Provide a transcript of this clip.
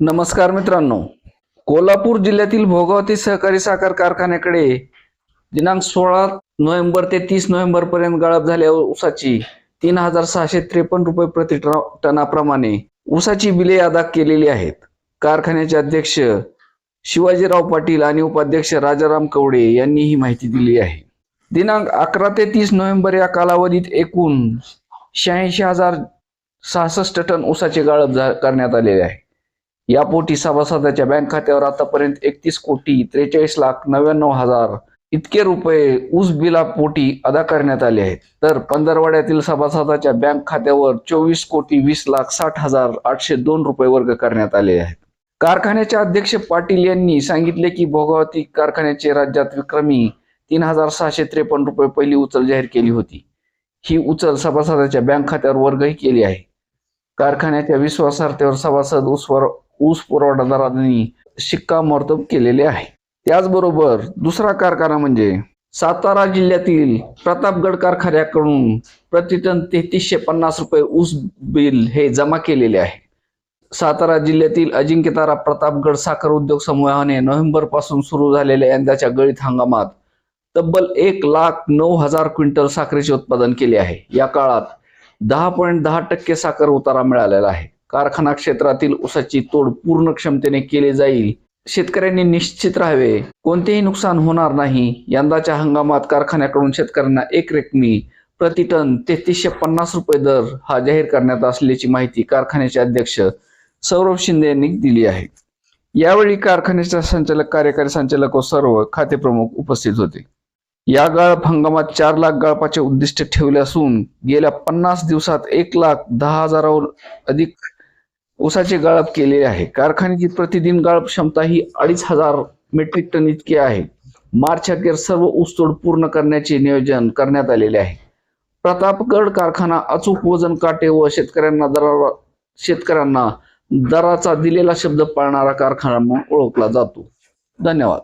नमस्कार मित्रांनो. कोल्हापूर जिल्ह्यातील भोगावती सहकारी साखर कारखान्याकडे दिनांक सोळा नोव्हेंबर ते तीस नोव्हेंबर पर्यंत गाळप झाल्यावर ऊसाची तीन हजार सहाशे त्रेपन्न रुपये प्रति टनाप्रमाणे ऊसाची बिले अदा केलेली आहेत. कारखान्याचे अध्यक्ष शिवाजीराव पाटील आणि उपाध्यक्ष राजाराम कवडे यांनी ही माहिती दिली आहे. दिनांक अकरा ते तीस नोव्हेंबर या कालावधीत एकूण शहाऐंशी हजार सहासष्ट टन ऊसाचे गाळप झा- करण्यात आलेले आहे. यापोटी सभासदाच्या बँक खात्यावर आतापर्यंत एकतीस कोटी त्रेचाळीस लाख नव्याण्णव हजार इतके रुपये ऊस बिलापोटी अदा करण्यात आले आहेत. तर पंधरवाड्यातील सभासदाच्या बँक खात्यावर चोवीस कोटी वीस लाख साठ हजार आठशे दोन रुपये वर्ग करण्यात आले आहेत. कारखान्याचे अध्यक्ष पाटील यांनी सांगितले की भोगावती कारखान्याचे राज्यात विक्रमी तीन हजार सहाशे त्रेपन्न रुपये पहिली उचल जाहीर केली होती. ही उचल सभासदाच्या बँक खात्यावर वर्गही केली आहे. कारखान्याच्या विश्वासार्हतेवर सभासद ऊसवर ऊस पुरवठादारांनी शिक्कामोर्तब केलेले आहे. त्याचबरोबर दुसरा कारखाना म्हणजे सातारा जिल्ह्यातील प्रतापगड कारखान्याकडून प्रतिटन तेहतीसशे पन्नास रुपये ऊस बिल हे जमा केलेले आहे. सातारा जिल्ह्यातील अजिंक्यतारा प्रतापगड साखर उद्योग समूहाने नोव्हेंबरपासून सुरू झालेल्या यंदाच्या गळीत हंगामात तब्बल एक लाख नऊ हजार क्विंटल साखरेचे उत्पादन केले आहे. या काळात दहा पॉईंट दहा टक्के साखर उतारा मिळालेला आहे. कारखाना क्षेत्रातील ऊसाची तोड पूर्ण क्षमतेने केली जाईल. शेतकऱ्यांनी निश्चित राहावे. कोणतेही नुकसान होणार नाही. यंदाच्या हंगामात कारखान्याकडून शेतकऱ्यांना एक रेकमी प्रति टन तेहतीसशे पन्नास रुपये दर हा जाहीर करण्यात असल्याची माहिती कारखान्याचे अध्यक्ष सौरभ शिंदे यांनी दिली आहे. यावेळी कारखान्याचे संचालक कार्यकारी संचालक व सर्व खाते प्रमुख उपस्थित होते. या गाळप हंगामात चार लाख गाळपाचे उद्दिष्ट ठेवले असून गेल्या पन्नास दिवसात एक लाख दहा हजाराहून अधिक ऊसाचे गाळप केलेले आहे. कारखान्याची प्रतिदिन गाळप क्षमता ही अडीच हजार मेट्रिक टन इतकी आहे. मार्च अखेर सर्व ऊसतोड पूर्ण करण्याचे नियोजन करण्यात आलेले आहे. प्रतापगड कारखाना अचूक वजन काटे व शेतकऱ्यांना दरा शेतकऱ्यांना दराचा दिलेला शब्द पाळणारा कारखाना म्हणून ओळखला जातो. धन्यवाद.